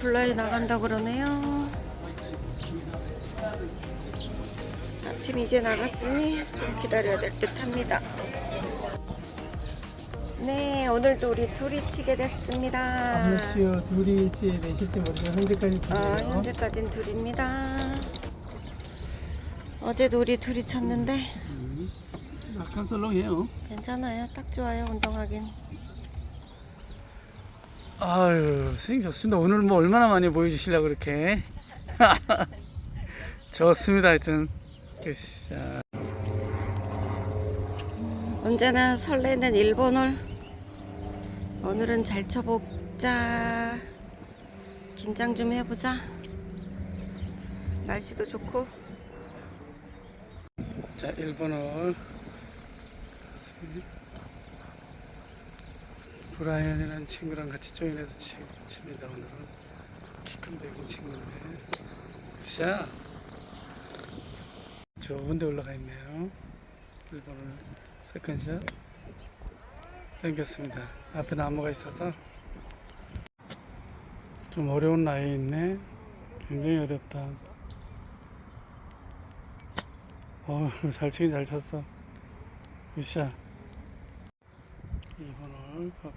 불러야 나간다 그러네요. 아침 이제 나갔으니 좀 기다려야 될 듯 합니다. 네, 오늘도 우리 둘이 치게 됐습니다. 아무시요 둘이 치에 내실지 모르지만 현재까지 아, 둘이에요. 현재까지는 둘입니다. 어제도 우리 둘이 쳤는데 음, 약간 썰렁해요. 괜찮아요. 딱 좋아요. 운동하긴. 아유, 스윙 좋습니다. 오늘 뭐 얼마나 많이 보여주시려고 그렇게. 좋습니다, 하여튼. 으쌰. 언제나 설레는 일본을 오늘은 잘 쳐보자. 긴장 좀 해보자. 날씨도 좋고. 자, 1번을. 브라이언이라는 친구랑 같이 조인해서 치, 칩니다, 오늘은. 키큰 백인 친구인데. 샷! 좋은 데 올라가 있네요. 1번을 세컨샷. 당겼습니다. 앞에 나무가 있어서 좀 어려운 라인이 있네. 굉장히 어렵다. 어, 잘 치긴 잘 쳤어. 굿샷. 2번을 파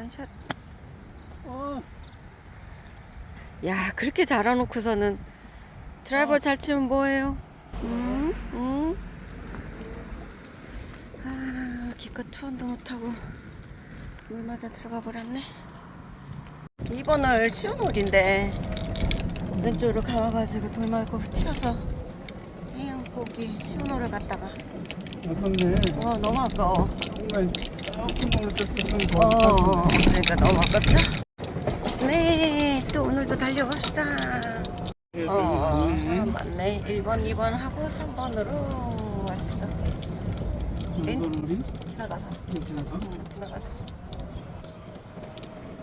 까포. 세컨샷. 어, 야, 그렇게 잘해놓고서는 드라이버 잘 치면 뭐해요? 음, 음. 아, 기껏 투혼도 못하고 물 맞아 들어가 버렸네. 2번을 쉬운 홀인데 왼쪽으로 가와가지고 돌 말고 튀어서 에휴, 거기 쉬운 홀을 갔다가 아깝네. 어, 너무 아까워. 정말 어, 더. 그러니까 너무 아깝죠? 네, 또 오늘도 달려봅시다. 어, 사람 많네. 1번, 2번 하고 3번으로 왔어. 우리 지나가서. 지나서. 응, 지나가서.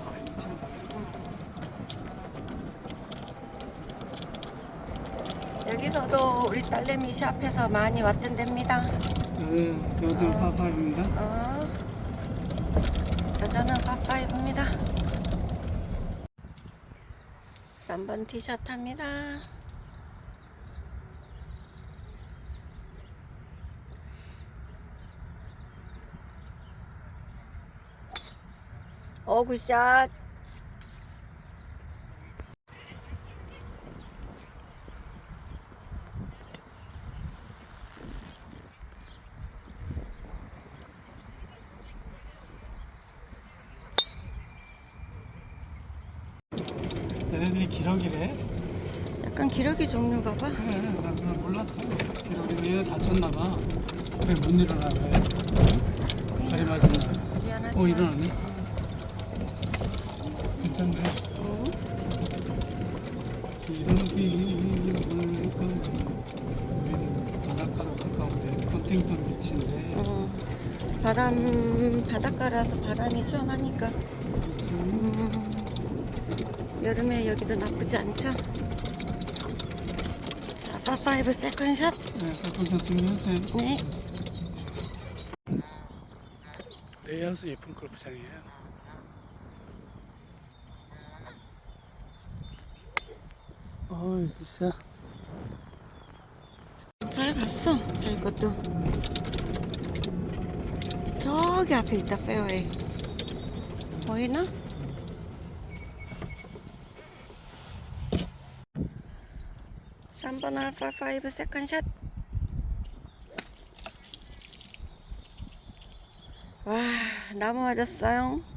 아. 여기서도 우리 딸내미 샵에서 많이 왔던답니다. 네, 여전 파파입니다. 어, 여자는 파파이브입니다. 3번 티셔츠 합니다. 어, 굿샷. 얘네들이 기러기래. 약간 기러기 종류가 봐. 그래, 나 그걸 몰랐어. 기러기 얘네 다쳤나 봐. 그래, 못 일어나 왜? 다리 맞았나? 미안하지. 어, 일어나네. 괜찮네. 응? 기러기 물건 우리는 바닷가로 헌팅턴 비치인데 어, 바람 바닷가라서 바람이 시원하니까 음, 여름에 여기도 나쁘지 않죠? 자, 파파이브 세컨샷. 네, 세컨샷 준비하세요. 네. 레이아우스 예쁜 골프장이에요. 어이, 비싸. 잘 봤어. 저희 것도. 저기 앞에 있다 페어웨이. 보이나? 삼번 알파 파이브 세컨샷. 와, 나무 맞았어요.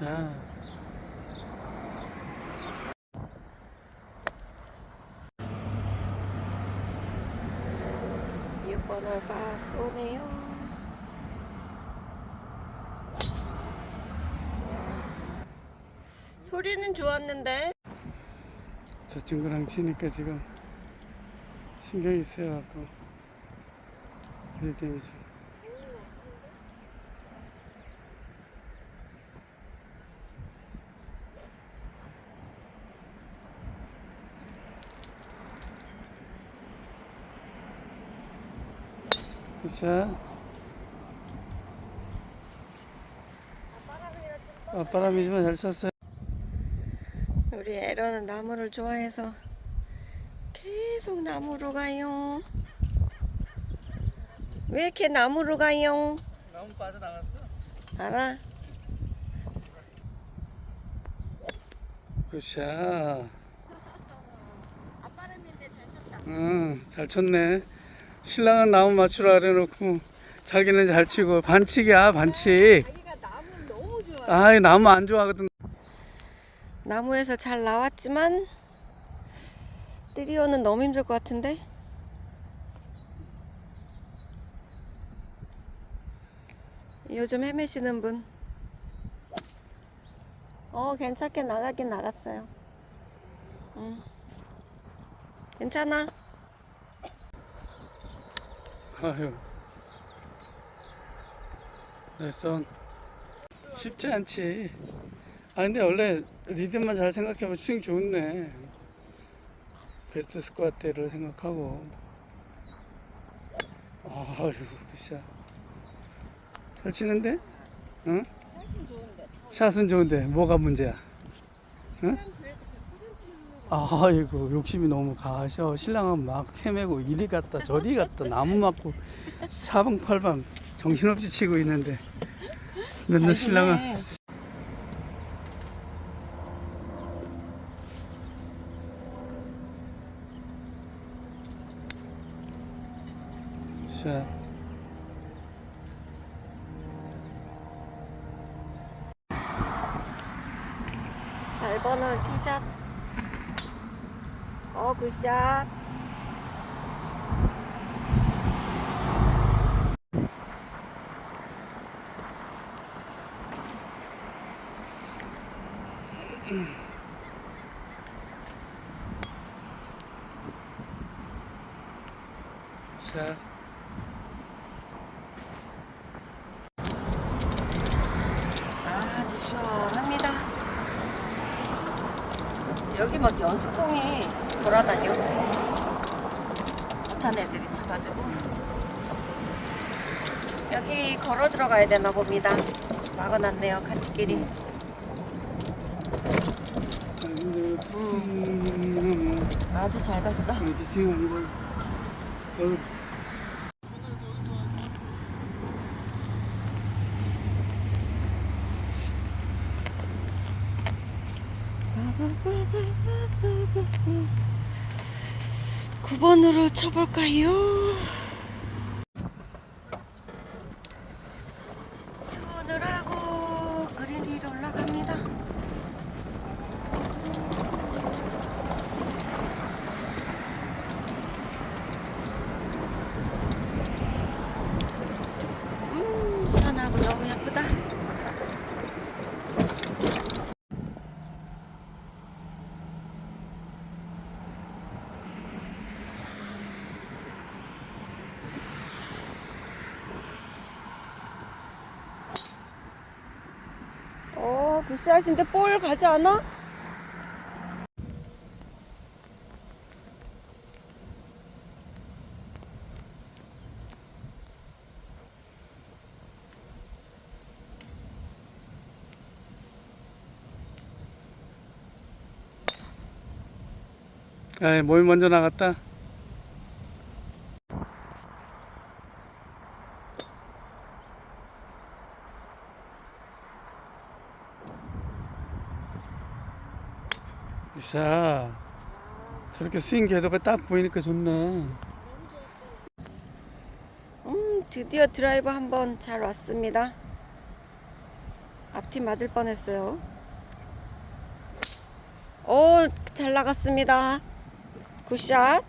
자. 육번을 바꾸네요. 소리는 좋았는데 저 친구랑 치니까 지금 신경이 쓰여갖고 일 때문에 지 금자 앞바람이지만 잘 쳤어요 우리 에러는 나무를 좋아해서 계속 나무로 가요. 왜 이렇게 나무로 가요? 나무 빠져나갔어 알아? 굿샷 앞바람인데 잘 쳤다. 응, 잘 쳤네. 신랑은 나무 맞추라 그래놓고 자기는 잘 치고 반칙이야 반칙. 아, 나무 안 좋아하거든. 나무에서 잘 나왔지만 뜨리오는 너무 힘들 것 같은데. 요즘 헤매시는 분. 어, 괜찮게 나가긴 나갔어요. 응. 괜찮아. 아유, 레슨 쉽지 않지. 아 근데 원래 리듬만 잘 생각해보면 스윙 좋네. 베스트 스쿼트를 생각하고. 아유, 굿샷. 잘 치는데? 응? 샷은 좋은데 뭐가 문제야? 응? 아이고 욕심이 너무 가셔. 신랑은 막 헤매고 이리 갔다 저리 갔다 나무 맞고 사방팔방 정신없이 치고 있는데 맨날 신랑은 샷 8번 홀 티샷. 어, 굿샷. 샷. 아주 시원합니다. 여기 막 연수공이 돌아다녀. 못한 애들이 쳐가지고. 여기 걸어 들어가야 되나 봅니다. 막아놨네요, 카트길이. 음, 아주 잘 갔어. 이렇게 지금 이거 어, 구번으로 쳐볼까요? 투번을 하고 그린 위로 올라갑니다. 음, 시원하고 너무 예쁘다. 어, 굿샷인데 볼 가지 않아? 야, 몸이 먼저 나갔다. 자, 저렇게 스윙 궤도가 딱 보이니까 좋네. 음, 드디어 드라이브 한번 잘 왔습니다. 앞팀 맞을 뻔했어요. 오, 잘 나갔습니다. 굿샷.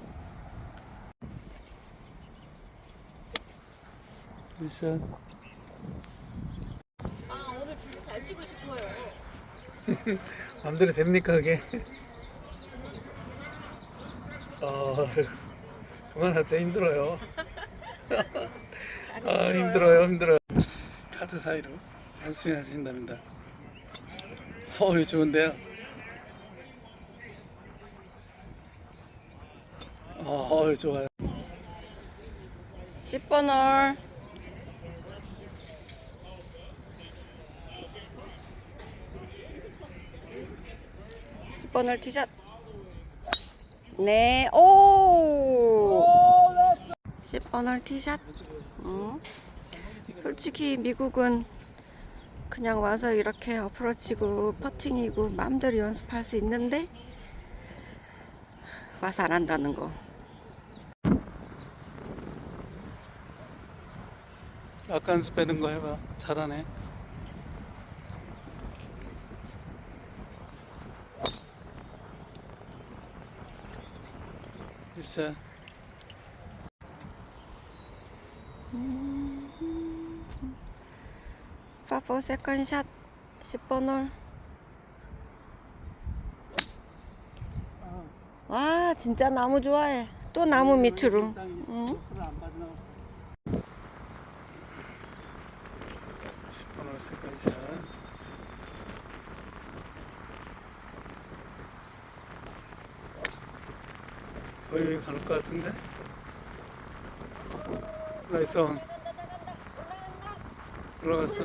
굿샷. 아, 오늘 진짜 잘 치고 싶어요. 마음대로 됩니까 그게? 어, 그만하세요 힘들어요. 아 힘들어요 힘들어요. 카드 사이로 한스윙 하신답니다. 어 이거 좋은데요. 어 이거 좋아요. 10번 홀. 십번홀 티샷. 네, 오! 10번 홀 티샷. 음. 솔직히 미국은 그냥 와서 이렇게 어프로치고 퍼팅이고 마음대로 연습할 수 있는데 와서 안 한다는 거. 연습 빼는 거 해봐. 잘하네. 글쎄. 파포 세컨샷 10번 홀. 와 진짜 나무 좋아해. 또 나무 밑으로. 응? 10번 올 세컨샷. 거의 갈것 같은데? 나이스 온. 올라갔어.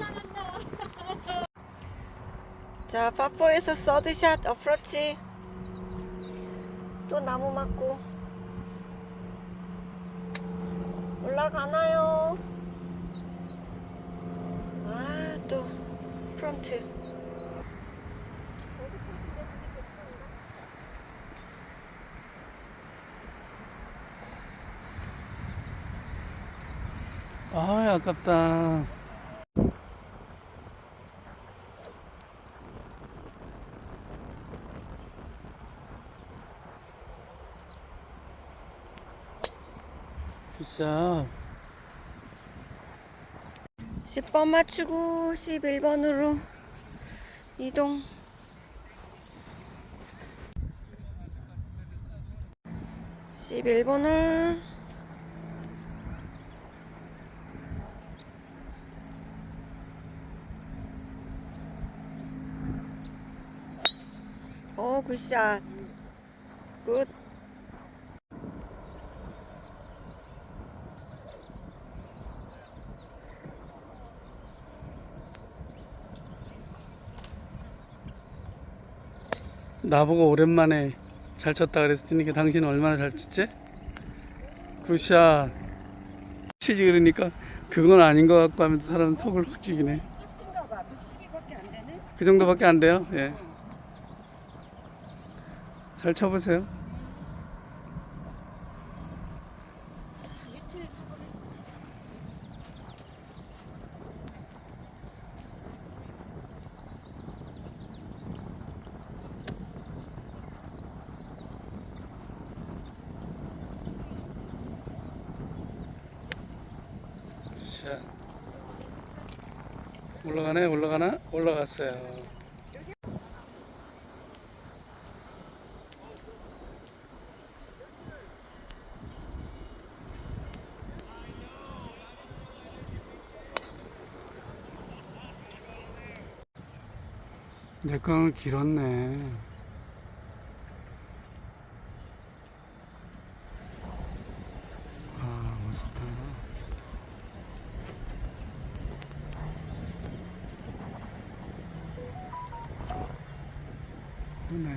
자 파포에서 서드샷 어프로치. 또 나무 맞고. 올라가나요? 아또 프론트. 아, 아깝다. 굿샷. 10번 맞추고 11번으로 이동. 십일 번을 오 굿샷 굿 나보고 오랜만에 잘 쳤다 그랬으니까 당신 얼마나 잘 쳤지? 굿샷. 치지 그러니까 그건 아닌 것 같고 하면서 사람 속을 확 죽이네. 착신가 봐 112밖에 안 되네 그 정도밖에 안 돼요. 예. 잘 쳐보세요. 자, 올라가네, 올라가나? 올라갔어요. 내 거는 길었네.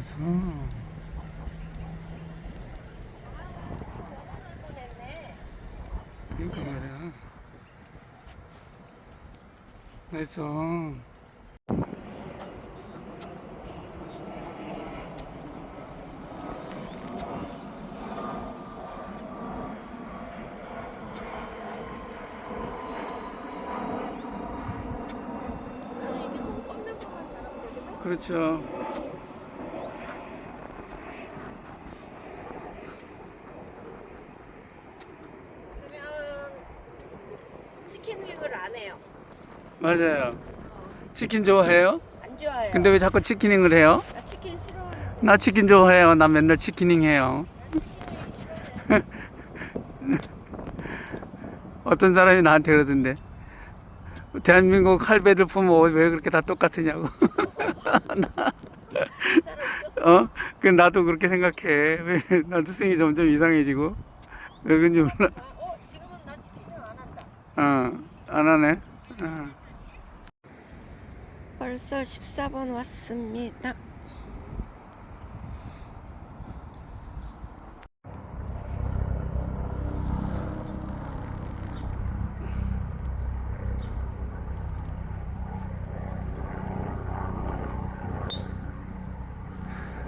있어. 그러니까 말이야. 나이스. 그렇죠. 맞아요. 치킨 좋아해요? 안 좋아해요. 근데 왜 자꾸 치킨잉을 해요? 나 치킨 싫어요. 나 치킨 좋아해요. 나 맨날 치킨잉 해요. 어떤 사람이 나한테 그러던데. 대한민국 할배들 보면 왜 그렇게 다 똑같으냐고. 어? 그 나도 그렇게 생각해. 왜 나도 스윙이 점점 이상해지고. 왜 그런지 몰라. 아, 어 지금은 나 치킨 윙안 한다. 어, 안 하네. 어. 벌써 14번 왔습니다.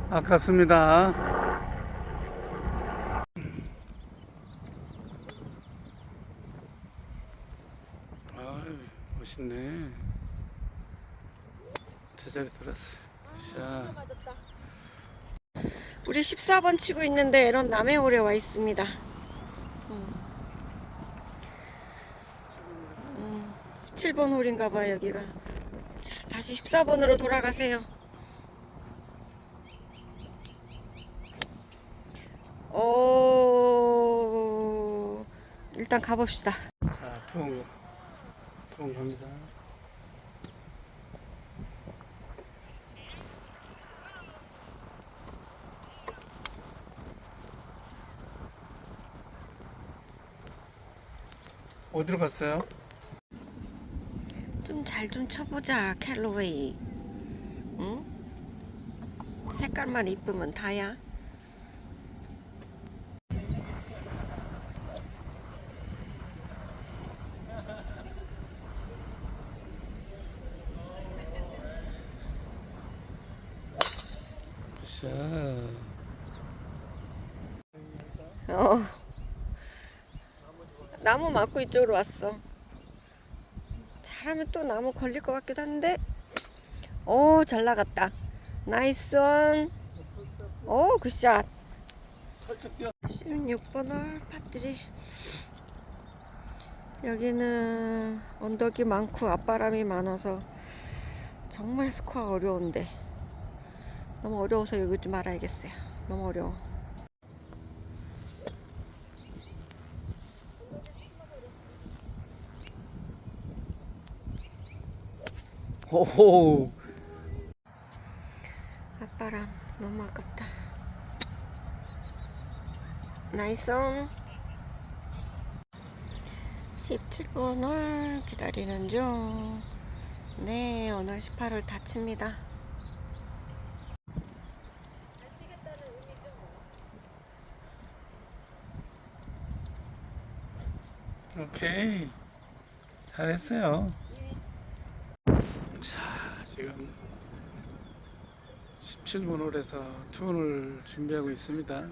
아깝습니다. 아, 멋있네. 제자리 돌았어. 자, 맞았다. 우리 14번 치고 있는데 에런 남해올에 와 있습니다. 음. 음, 17번 홀인가 봐 여기가. 자, 다시 14번으로 돌아가세요. 오, 일단 가봅시다. 자, 투원, 투원 갑니다. 어디로 갔어요? 좀 잘 좀 쳐보자 캘로웨이. 응? 색깔만 이쁘면 다야. 자, 어. 나무 맞고 이쪽으로 왔어. 잘하면 또 나무 걸릴 것 같기도 한데. 오, 잘 나갔다. 나이스 원. 오, 굿샷. 살짝 뛰어. 16번 홀 파트리. 여기는 언덕이 많고 앞바람이 많아서 정말 스코어 어려운데 너무 어려워서 여기 좀 말아야겠어요. 너무 어려워. 호호. 앞바람 너무 아깝다. 나이스 온. 17번 홀 기다리는 중. 네, 오늘 18홀 다칩니다. 오케이. 잘했어요. 자, 지금 17번 홀에서 투혼을 준비하고 있습니다.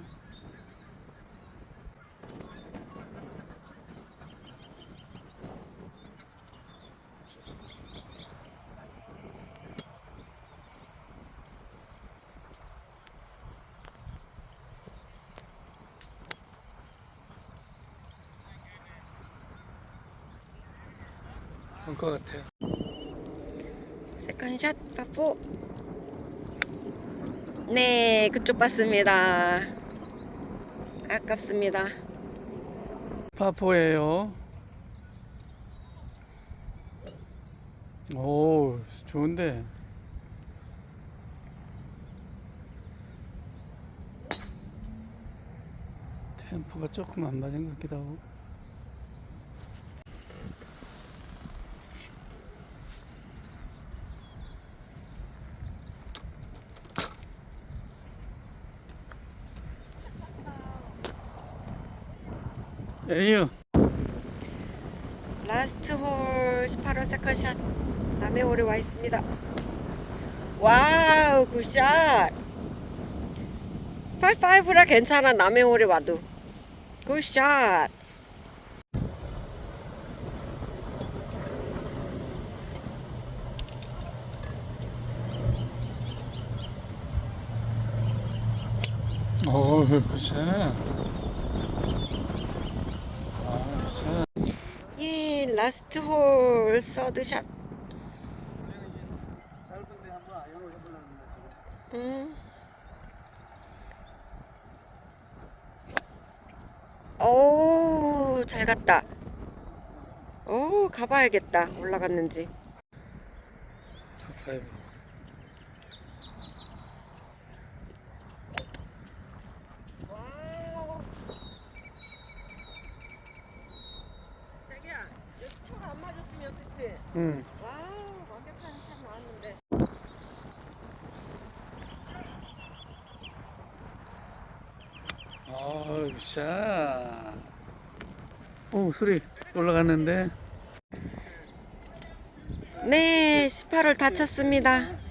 올 것 같아요. 세컨샷 빠뽀. 네, 그쪽 봤습니다. 아깝습니다. 파포예요. 오, 좋은데. 템포가 조금 안 맞은 것 같기도 하고. 에이유. 라스트 홀 18홀 세컨 샷 남의 홀에 와 있습니다. 와우 굿샷. 55라 괜찮아 남의 홀에 와도. 굿샷. 어, 그치. 아, 샷. 예 라스트 홀 서드샷. 음. 오, 잘 갔다. 오, 가봐야겠다. 올라갔는지. 지금. 파이브. 와우. 자기야, 여기 털안 맞았으면 그치? 응. 와우, 완벽한 샷 나왔는데. 아, 샷. 오, 소리 올라갔는데. 네, 18홀 다쳤습니다.